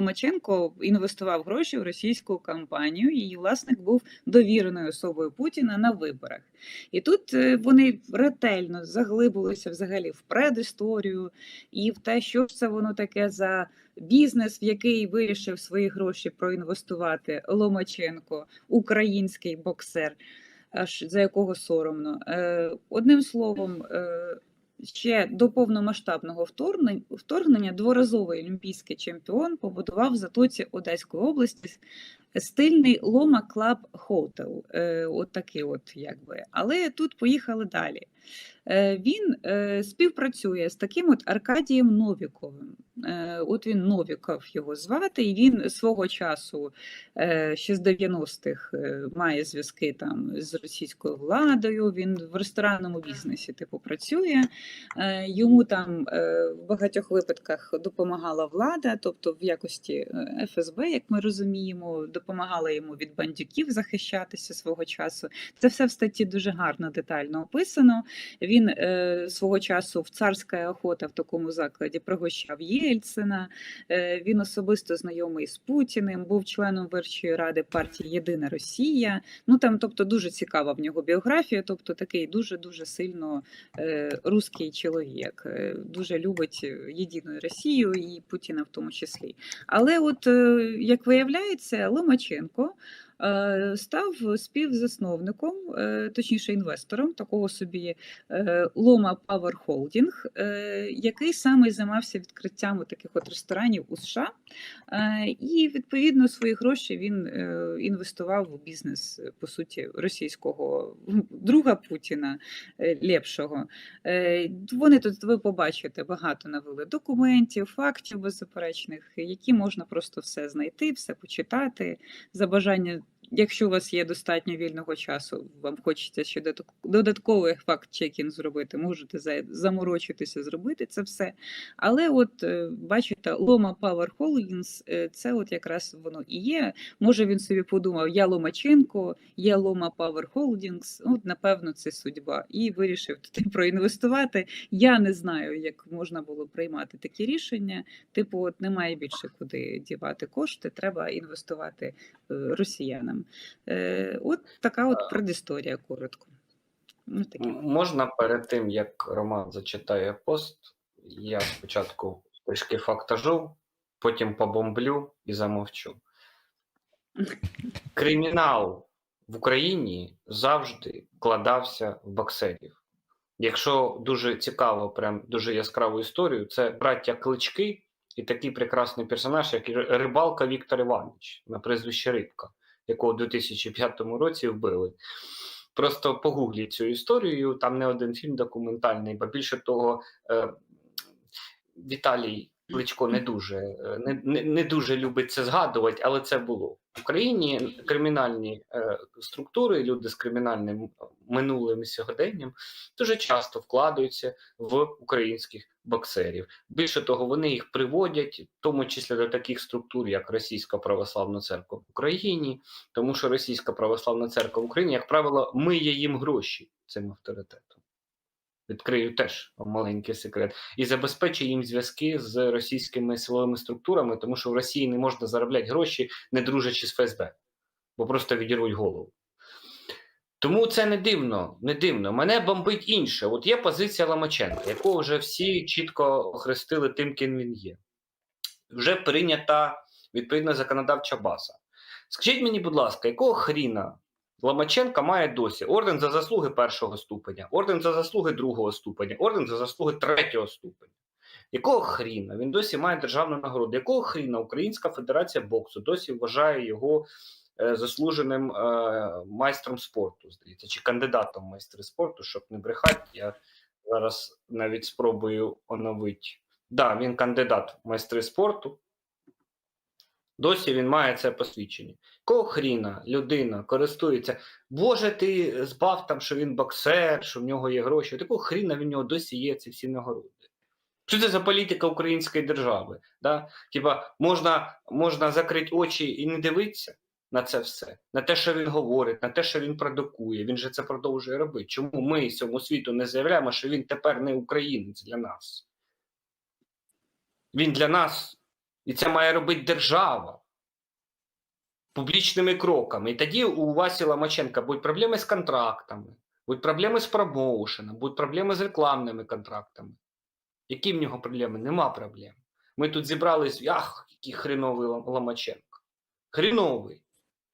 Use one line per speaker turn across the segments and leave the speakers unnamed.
Ломаченко інвестував гроші в російську кампанію. Її власник був довіреною особою Путіна на виборах. І тут е, вони ретельно заглибилися взагалі в предісторію і в те, що це воно таке за бізнес, в який вирішив свої гроші проінвестувати Ломаченко, український боксер, аж за якого соромно. Е, Одним словом. Ще до повномасштабного вторгнення дворазовий олімпійський чемпіон побудував в Затоці Одеської області стильний Лома Клаб Хотел. От такий от якби. Але тут поїхали далі. Е, він е, співпрацює з таким от Аркадієм Новіковим. Е, от він Новіков його звати, і він свого часу ще з 90-х е, має зв'язки там з російською владою. Він в ресторанному бізнесі типу працює. Йому там в багатьох випадках допомагала влада, тобто в якості ФСБ, як ми розуміємо, допомагала йому від бандюків захищатися свого часу. Це все в статті дуже гарно детально описано. Він е, свого часу в царська охота в такому закладі пригощав Єльцина. Е, він особисто знайомий з Путіним, був членом Верховної ради партії Єдина Росія. Ну там, тобто, дуже цікава в нього біографія, тобто такий дуже дуже сильно е, русський чоловік, е, дуже любить єдину Росію і Путіна в тому числі. Але, от е, як виявляється, Ломаченко е, став співзасновником, е, точніше інвестором такого собі е, Лома Power Holding, е, який саме займався відкриттям таких от ресторанів у США. Е, І відповідно свої гроші він е, інвестував у бізнес е, по суті російського друга Путіна е, лепшого. Е, Вони тут ви побачите багато навели документів, фактів беззаперечних, які можна просто все знайти, все почитати за бажання. Якщо у вас є достатньо вільного часу, вам хочеться ще додат- додатковий факт-чекінг зробити, можете заморочитися, зробити це все. Але от е, бачите, Лома Power Holdings е, це от якраз воно і є. Може він собі подумав, я Ломаченко, я Лома Power Holdings, от напевно це судьба. І вирішив туди проінвестувати. Я не знаю, як можна було приймати такі рішення. Типу, от немає більше куди дівати кошти, треба інвестувати росіянам. Е, От така от предісторія коротко. Ну.
Можна перед тим, як Роман зачитає пост, я спочатку трішки фактажу, потім побомблю і замовчу. Кримінал в Україні завжди вкладався в боксерів. Якщо дуже цікаво, прям дуже яскраву історію, це браття Клички і такий прекрасний персонаж, як рибалка Віктор Іванович на прізвище Рибка, якого у 2005 році вбили. Просто погугліть цю історію. Там не один фільм документальний, бо більше того, е, Віталій Кличко не дуже, е, не, не, не дуже любить це згадувати, але це було. В Україні кримінальні е, структури, люди з кримінальним минулим і сьогоденням дуже часто вкладаються в українських боксерів. Більше того, вони їх приводять, в тому числі до таких структур, як Російська православна церква в Україні, тому що Російська православна церква в Україні, як правило, миє їм гроші цим авторитетом. Відкрию теж маленький секрет, і забезпечує їм зв'язки з російськими силовими структурами, тому що в Росії не можна заробляти гроші, не дружачи з ФСБ, бо просто відірвуть голову. Тому це не дивно, не дивно. Мене бомбить інше. От є позиція Ломаченка, якого вже всі чітко охрестили тим, ким він є. Вже прийнята відповідна законодавча база. Скажіть мені, будь ласка, якого хріна Ломаченка має досі орден за заслуги першого ступеня, орден за заслуги другого ступеня, орден за заслуги третього ступеня. Якого хріна він досі має державну нагороду? Якого хріна Українська Федерація боксу досі вважає його е, заслуженим е, майстром спорту, здається, чи кандидатом майстри спорту, щоб не брехати, я зараз навіть спробую оновити. Да, він кандидат в майстри спорту. Досі він має це посвідчення. Кого хріна людина користується? Боже, ти збав там, що він боксер, що в нього є гроші. Такого хріна в нього досі є ці всі нагороди. Що це за політика української держави? Да? Типа можна, можна закрити очі і не дивитися на це все, на те, що він говорить, на те, що він продукує. Він же це продовжує робити. Чому ми всьому світу не заявляємо, що він тепер не українець для нас? Він для нас І це має робити держава публічними кроками. І тоді у Васі Ломаченка будуть проблеми з контрактами, будуть проблеми з промоушеном, будуть проблеми з рекламними контрактами. Які в нього проблеми? Нема проблем. Ми тут зібрались, ах, який хреновий Ломаченко. Хреновий.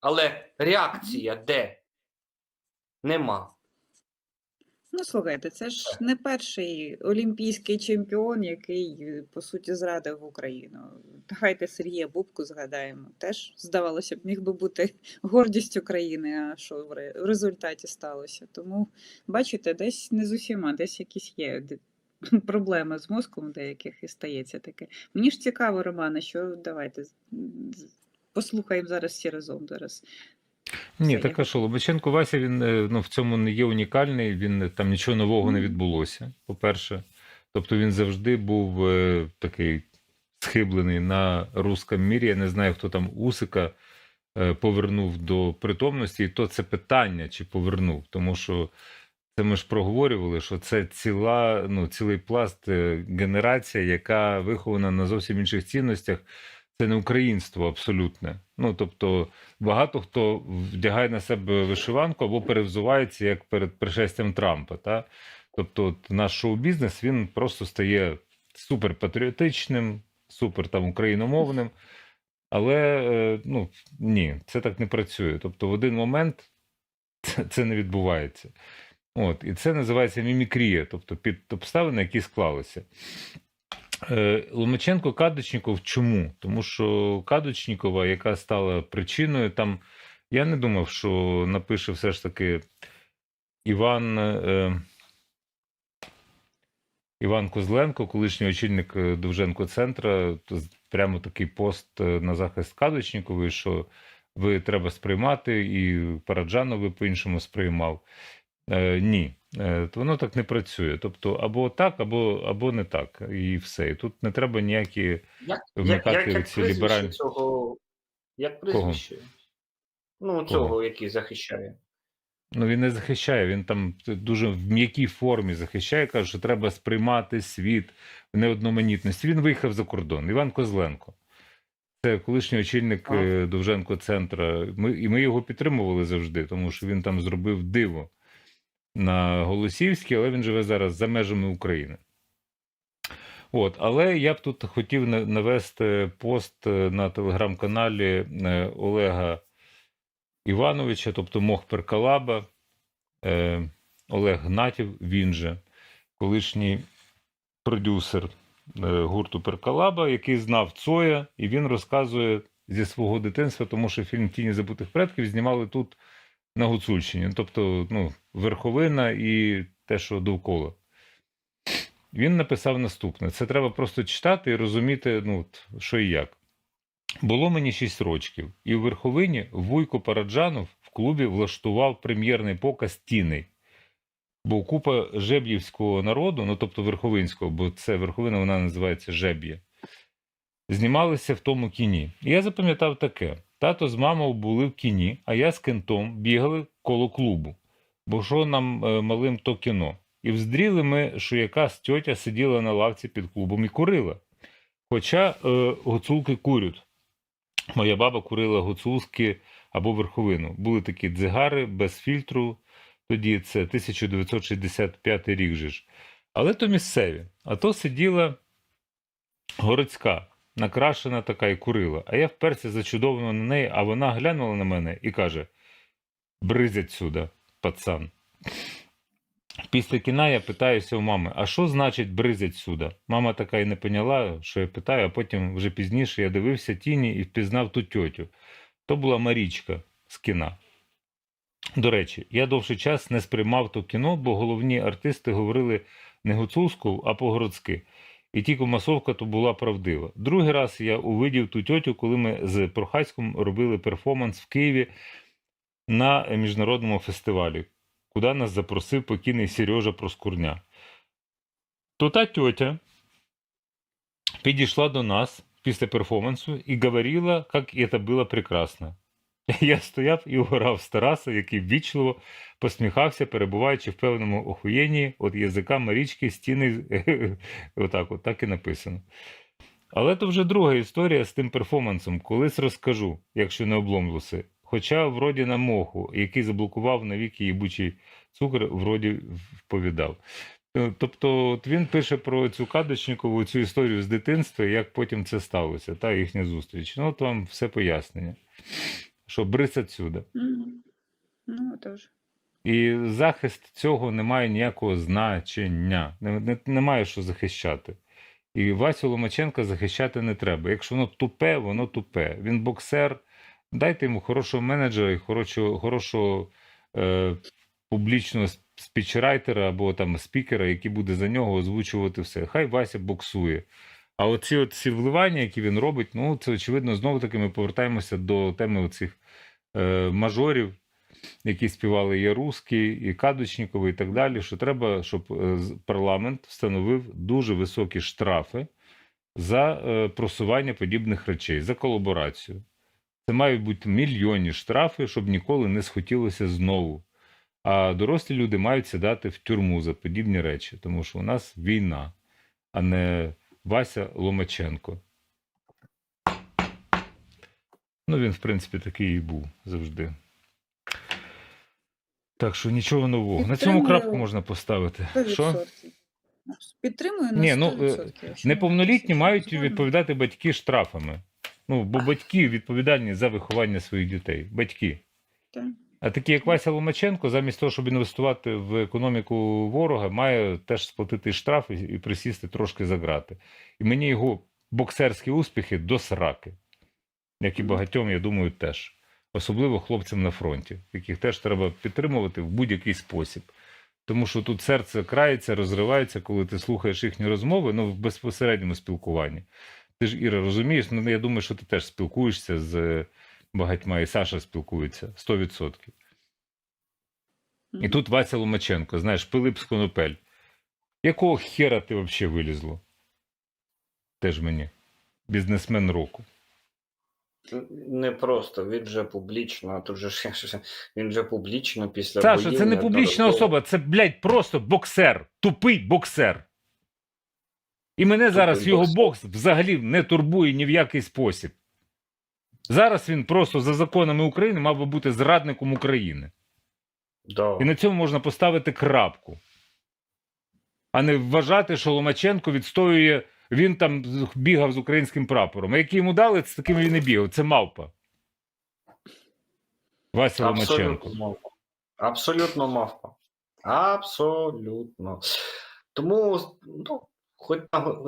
Але реакція де? Нема.
Ну, слухайте, це ж не перший олімпійський чемпіон, який, е, по суті, зрадив Україну. Давайте Сергія Бубку згадаємо. Теж, здавалося б, міг би бути гордістю країни, а що в результаті сталося. Тому, бачите, десь не з усіма, десь якісь є проблеми з мозком деяких і стається таке. Мені ж цікаво, Романе, що давайте послухаємо зараз всі разом зараз.
Ні, так а що, Лобаченко Вася, він е, ну, в цьому не є унікальний, він е, там нічого нового не відбулося, по-перше. Тобто він завжди був е, такий схиблений на русском мірі. Я не знаю, хто там Усика е, повернув до притомності, і то це питання, чи повернув. Тому що це ми ж проговорювали, що це ціла, ну, цілий пласт е, генерація, яка вихована на зовсім інших цінностях. Це не українство абсолютне. Ну тобто багато хто вдягає на себе вишиванку або перевзувається як перед пришестям Трампа. Та? Тобто, от наш шоу-бізнес він просто стає супер патріотичним, супер там україномовним. Але е, ну, ні, це так не працює. Тобто, в один момент це не відбувається. От, і це називається мімікрія, тобто під обставини, які склалися. Е, Ломаченко Кадочніков чому? Тому що Кадочнікова, яка стала причиною, там я не думав, що напише все ж таки Іван, е, Іван Козленко, колишній очільник е, Довженко центра, прямо такий пост е, на захист Кадочнікової, що ви треба сприймати, і Параджанов ви по-іншому сприймав. Е, ні, воно так не працює. Тобто, або так, або, або не так, і все. І тут не треба ніякі.
Як, як,
Вмикати
як, як
ці
прізвище
ліберальні-
цього. Як прізвище? Ну, цього, який захищає.
Ну, він не захищає, він там дуже в м'якій формі захищає, каже, що треба сприймати світ в неодноманітності. Він виїхав за кордон. Іван Козленко. Це колишній очільник е, Довженко центра. Ми, і ми його підтримували завжди, тому що він там зробив диво на Голосівській, але він живе зараз за межами України. От, але я б тут хотів навести пост е, на телеграм-каналі е, Олега Івановича, тобто Мох Перкалаба, е, Олег Гнатів, він же, колишній продюсер гурту Перкалаба, який знав Цоя, і він розказує зі свого дитинства, тому що фільм Тіні забутих предків знімали тут на Гуцульщині. Тобто, ну, верховина і те, що довкола. Він написав наступне: це треба просто читати і розуміти, ну, що і як. Було мені 6 рочків, і в верховині Вуйко Параджанов в клубі влаштував прем'єрний показ тіней. Бо купа жеб'ївського народу, ну тобто верховинського, бо це верховина, вона називається жеб'є, знімалися в тому кіні. І я запам'ятав таке: тато з мамою були в кіні, а я з кентом бігали коло клубу. Бо що нам е, малим то кіно? І вздріли ми, що якась тьотя сиділа на лавці під клубом і курила. Хоча е, гуцулки курють. Моя баба курила гуцулські або верховину. Були такі дзигари без фільтру. Тоді це 1965 рік же ж. Але то місцеві. А то сиділа городська, накрашена така і курила. А я вперся зачудовано на неї, а вона глянула на мене і каже: Бризять сюди, пацан. Після кіна я питаюся у мами, а що значить бризять сюди? Мама така і не поняла, що я питаю, а потім вже пізніше я дивився тіні і впізнав ту тьотю. То була Марічка з кіна. До речі, я довший час не сприймав то кіно, бо головні артисти говорили не гуцульською, а по-городськи. І тільки масовка то була правдива. Другий раз я увидів ту тьотю, коли ми з Прохацьком робили перформанс в Києві на міжнародному фестивалі, куди нас запросив покійний Сережа Проскурня. То та тьотя підійшла до нас після перформансу і говорила, як це було прекрасно. Я стояв і угорав з Тараса, який ввічливо посміхався, перебуваючи в певному охуєнні від язика Марічки стіни. Отак, от, так і написано. Але то вже друга історія з тим перформансом. Колись розкажу, якщо не обломлюся. Хоча вроді на моху, який заблокував навіки їбучий цукор, вроді вповідав. Е, Тобто, от він пише про цю кадочникову цю історію з дитинства, як потім це сталося, та їхня зустріч. Ну, от вам все пояснення. Що брис отсюда.
Ну, тож.
І захист цього не має ніякого значення. Не, не, немає що захищати. І Васю Ломаченка захищати не треба. Якщо воно тупе, воно тупе. Він боксер. Дайте йому хорошого менеджера і хорошого, хорошого е, публічного спічрайтера або там спікера, який буде за нього озвучувати все. Хай Вася боксує. А оці от ці вливання, які він робить, ну це очевидно, знову таки ми повертаємося до теми оцих е, мажорів, які співали Яруський, і Кадочніковий, і так далі. Що треба, щоб е, парламент встановив дуже високі штрафи за е, просування подібних речей, за колаборацію. Це мають бути мільйонні штрафи, щоб ніколи не схотілося знову. А дорослі люди мають сідати в тюрму за подібні речі, тому що у нас війна, а не Вася Ломаченко. Ну, він, в принципі, такий і був завжди. Так що нічого нового. На цьому крапку можна поставити.
100%.
Що?
Підтримую на
Ні, ну,
100%.
Неповнолітні мають відповідати батьки штрафами. Ну, бо батьки відповідальні за виховання своїх дітей. Батьки.
Так.
А такі, як Вася Ломаченко, замість того, щоб інвестувати в економіку ворога, має теж сплатити штраф і, присісти трошки за грати. І мені його боксерські успіхи до сраки, як і багатьом, я думаю, теж. Особливо хлопцям на фронті, яких теж треба підтримувати в будь-який спосіб. Тому що тут серце крається, розривається, коли ти слухаєш їхні розмови, ну, в безпосередньому спілкуванні. Ти ж, Іра, розумієш, ну я думаю, що ти теж спілкуєшся з багатьма, і Саша спілкується 100%. І тут Вася Ломаченко, знаєш, Пилип Сконопель. Якого хера ти взагалі вилізло? Теж мені. Бізнесмен року.
Не просто, він вже публічно, а тут же він вже публічно після
Саша,
боїв
це не публічна
неодноразово-
особа, це, блядь, просто боксер. Тупий боксер. І мене зараз його бокс взагалі не турбує ні в який спосіб. Зараз він просто за законами України мав би бути зрадником України.
Да.
І на цьому можна поставити крапку. А не вважати, що Ломаченко відстоює, він там бігав з українським прапором. А які йому дали, це таким він і бігав. Це мавпа. Вася Ломаченко.
Мавпа. Абсолютно мавпа. Абсолютно. Тому, ну, хоч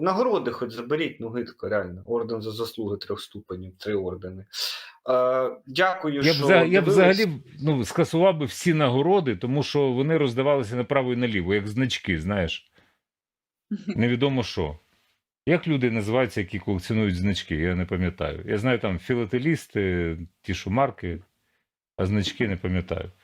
нагороди хоч заберіть, ну гидко, реально. Орден за заслуги трьох ступенів, три ордени. Е, дякую,
Я
що
вза- я б взагалі ну, скасував би всі нагороди, тому що вони роздавалися направо і наліво, як значки, знаєш. Невідомо що. Як люди називаються, які колекціонують значки, я не пам'ятаю. Я знаю там філателісти, ті, що марки, а значки не пам'ятаю.